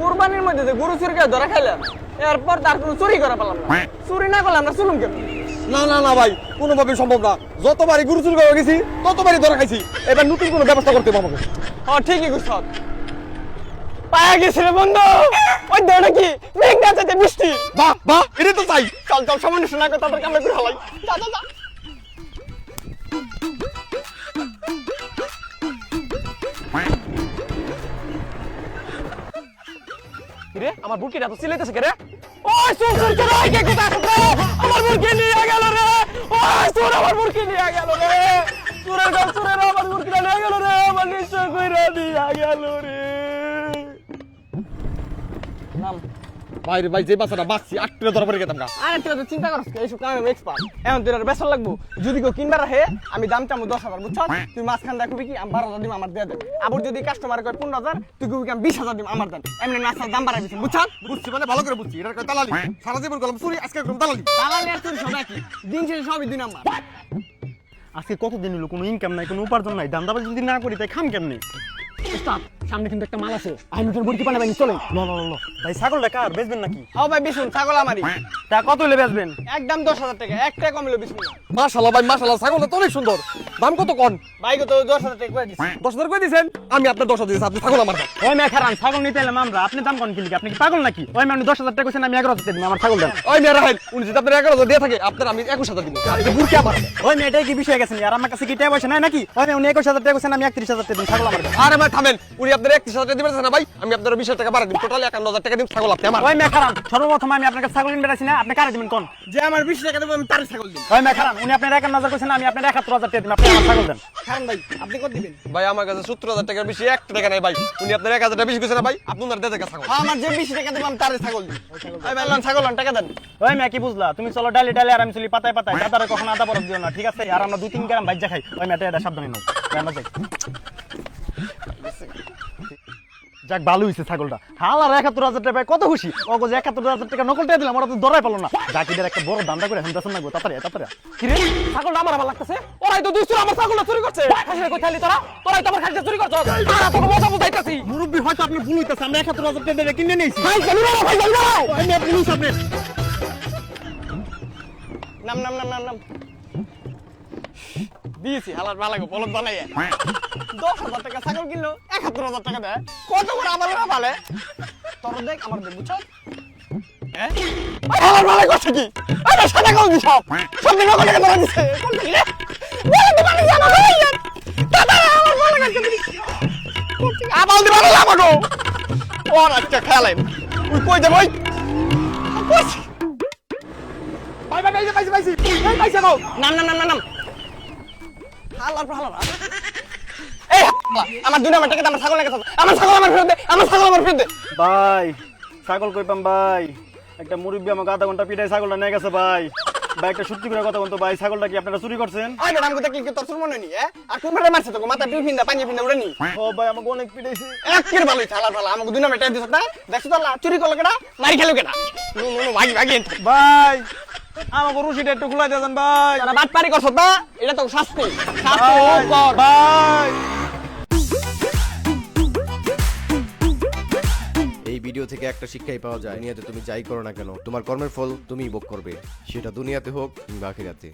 কোরবানির মধ্যে যে গরু চুরি করে ধরা খাইলাম এরপর তার কোনো চুরি করা পেলাম না। চুরি না করলে আমরা চলুন কেন না না না ভাই কোনোভাবে সম্ভব না। যতবারই গুরু চুরি করে গেছি ততবারই ধরা খাইছি। এবার নতুন কোনো ব্যবস্থা করতে হবে আমাকে। হ ঠিকই গুছ পায়া গেছে রে বন্ধু। ওই দেওটা কি মেঘ না বৃষ্টি। বাহ বাহ এটা তো চাই। চল চল সামান্য শোনা করে তাদের কামড়ে করে হলাই। যা যা। যা রে আমার বুকিটা তো চিলাইতেছে কে রে ওই সুর সুর কে রে কে কোথা আছে আমার বুড়কি নিয়ে গেল রে। ওই সুর, আমার বুড়কি নিয়ে গেল রে। সুরের গান সুরের আমার বুরকিটা নিয়ে গেল রে। আমার নিশ্চয় কইরা দিয়া গেল রে। নাম? ভাই রে ভাই যে বাচ্চাটা বাঁচছি আটটা ধরা পড়ে গেতাম গা। আরে তুই তো চিন্তা করছ এইসব কামে আমি এক্সপার্ট এখন তোর বেসর লাগবো। যদি কেউ কিনবার রাখে আমি দাম চামু দশ হাজার বুঝছ? তুই মাঝখান দেখবি কি? আমি বারো হাজার দিম আমার দিয়ে দেবে আবার যদি কাস্টমার কয় পনেরো হাজার তুই কবি আমি বিশ হাজার দিম আমার দেন। এমনি নাস্তার দাম বাড়াই দিচ্ছি বুঝছ? বুঝছি মানে ভালো করে বুঝছি এটার কয় দালালি? সারা জীবন করলাম চুরি আজকে করলাম দালালি। দালালি আর চুরি সব একই। দিন শেষে সবই দুই নাম্বার। আজকে কতদিন হলো কোনো ইনকাম নাই কোনো উপার্জন নাই। দান্দাবাজি যদি না করি তাই খাম কেমনি? স্টপ সামনে কিন্তু একটা মাল আছে। আমি নতুন বুড়কি পানে বাইনি চলে ল ল ল, ভাই ছাগলটা কার বেচবেন নাকি? ও ভাই বিশুন ছাগল আমারই। তা কত হলে বেচবেন? একদম দশ হাজার টাকা একটা কম হলো বিশুন মাশাল্লাহ ভাই মাশাল্লাহ ছাগলটা তো অনেক সুন্দর। দাম কত কন? ভাই কত দশ হাজার টাকা করে দিচ্ছি দশ হাজার করে দিয়েছেন আমি আপনার দশ হাজার দিয়েছি আপনি ছাগল আমার ওই মেয়ে খারান ছাগল নিতে এলাম আমরা। আপনি দাম কোন কিনলি আপনি কি পাগল নাকি? ওই মেয়ে আপনি দশ হাজার টাকা কইছেন আমি এগারো হাজার টাকা দিন আমার ছাগল দেন। ওই মেয়ে রাখেন উনি যদি আপনার এগারো হাজার দিয়ে থাকে আপনার আমি একুশ হাজার দিব। আপনি বুড়কি আমার। ওই মেয়েটাই কি বিষয় গেছেন আর আমার কাছে কি টাকা পয়সা নাই নাকি? ওই মেয়ে উনি একুশ হাজার টাকা কইছেন আমি একত্রিশ হাজার টাকা দিন ছাগল আমার আরে ভাই থামেন উনি আপনার একত্রিশ হাজার টাকা দিবেন না ভাই আমি আপনার বিশ হাজার টাকা বাড়া দিব। টোটাল একান্ন হাজার টাকা দিব ছাগল আপনি আমার। ওই মেয়ে সর্বপ্রথম আমি ছাগল কিনবে আছি না আপনি কারে দিবেন কোন? যে আমার বিশ টাকা দেবো আমি তার ছাগল দিন ওই মেয়ে খারান উনি আপনার একান্ন হাজার কইছেন আমি আপনার একাত্তর হাজার টাকা দিন আপনি আমার ছাগল দেন। খান ভাই আপনি কত দিবেন? ভাই আমার কাছে সত্তর হাজার টাকার বেশি এক টাকা নাই ভাই। উনি আপনার এক হাজার টাকা বেশি গেছে ভাই আপনার দেড় টাকা ছাগল। আমার যে বিশ টাকা দেবো আমি তার ছাগল দিন ওই ভাই লন ছাগল টাকা দেন। ওই মেয়ে কি বুঝলা তুমি চলো ডালে ডালে আর আমি চলি পাতায় পাতায়। দাদারে কখনো আদা বরফ দিও না ঠিক আছে? আর আমরা দুই তিন গ্রাম বাইজা খাই। ওই মেয়েটা এটা সাবধানে নাও। আমরা যাই। যাক ভালো হয়েছে ছাগলটা। হাল আর একাত্তর হাজার টাকা কত খুশি? ও যে একাত্তর হাজার টাকা নকল টাকা দিলাম ওরা তো ধরাই পেল না। জাকিদের একটা বড় দান্দা করে দেশের নাগবো তাড়াতাড়ি তাড়াতাড়ি। কিরে ছাগলটা আমার লাগতেছে? ওরাই তো আমার ছাগলটা চুরি করছে। খাসিরে কই থালি তোরা? তোরাই তো আমার চুরি করছ। তারা তোকে মজা বুঝাইতাছি। মুরব্বী হয়তো আপনি ভুল হইতেছে আমরা একাত্তর হাজার টাকা দিয়ে কিনে নিয়েছি। ভাই চলু না ভাই না মেয়ে পুলিশ আপনি নাম নাম নাম নাম নাম। দিয়েছি হালার ভালো লাগো বলদ বানাইয়ে। দশ হাজার টাকা ছাগল কিনলো একাত্তর হাজার টাকা দেয়। কত করে আমার না ভালে তোর দেখ, আমার দেখ, বুঝছ? হালার ভালো করছে কি? আরে সাদা কল দিছ দিছে। কোন দিন রে? বলে তো মানে জানা আমার ভালো করছে দিদি গো। নাম নাম আমার দুই নাম্বার টাকা আমার ছাগল লেগে আমার ছাগল আমার ফেরত দে আমার ছাগল আমার ফেরত দে। ভাই ছাগল কই পাম ভাই? একটা মুরব্বী আমাকে আধা ঘণ্টা পিঠাই ছাগলটা নিয়ে গেছে ভাই। ভাই একটা সত্যি করে কথা বলতো ভাই ছাগলটা কি আপনারা চুরি করছেন? ওই ম্যাডাম কোথায় কি তোর মনে নি আর কোন মারছে তোকে মাথা টিউ ফিন্দা পানি ফিন্দা উড়ে নি। ও ভাই আমাকে অনেক পিটাইছে। একের ভালোই ছালার ভালো আমাকে দুই নাম্বার টাকা দিছ না দেখছ তো আল্লাহ, চুরি করল কেডা? মারি খেলো কেডা? নো নো ভাগি ভাগি। ভাই আমাকে রুশিটা একটু খুলাই দেন ভাই। তারা বাট পারি করছ না এটা তো শাস্তি। শাস্তি কর। ভাই। ভিডিও থেকে একটা শিক্ষাই পাওয়া যায়। দুনিয়াতে তুমি যাই করো না কেন, তোমার কর্মের ফল তুমিই ভোগ করবে। সেটা দুনিয়াতে হোক কিংবা আখিরাতে।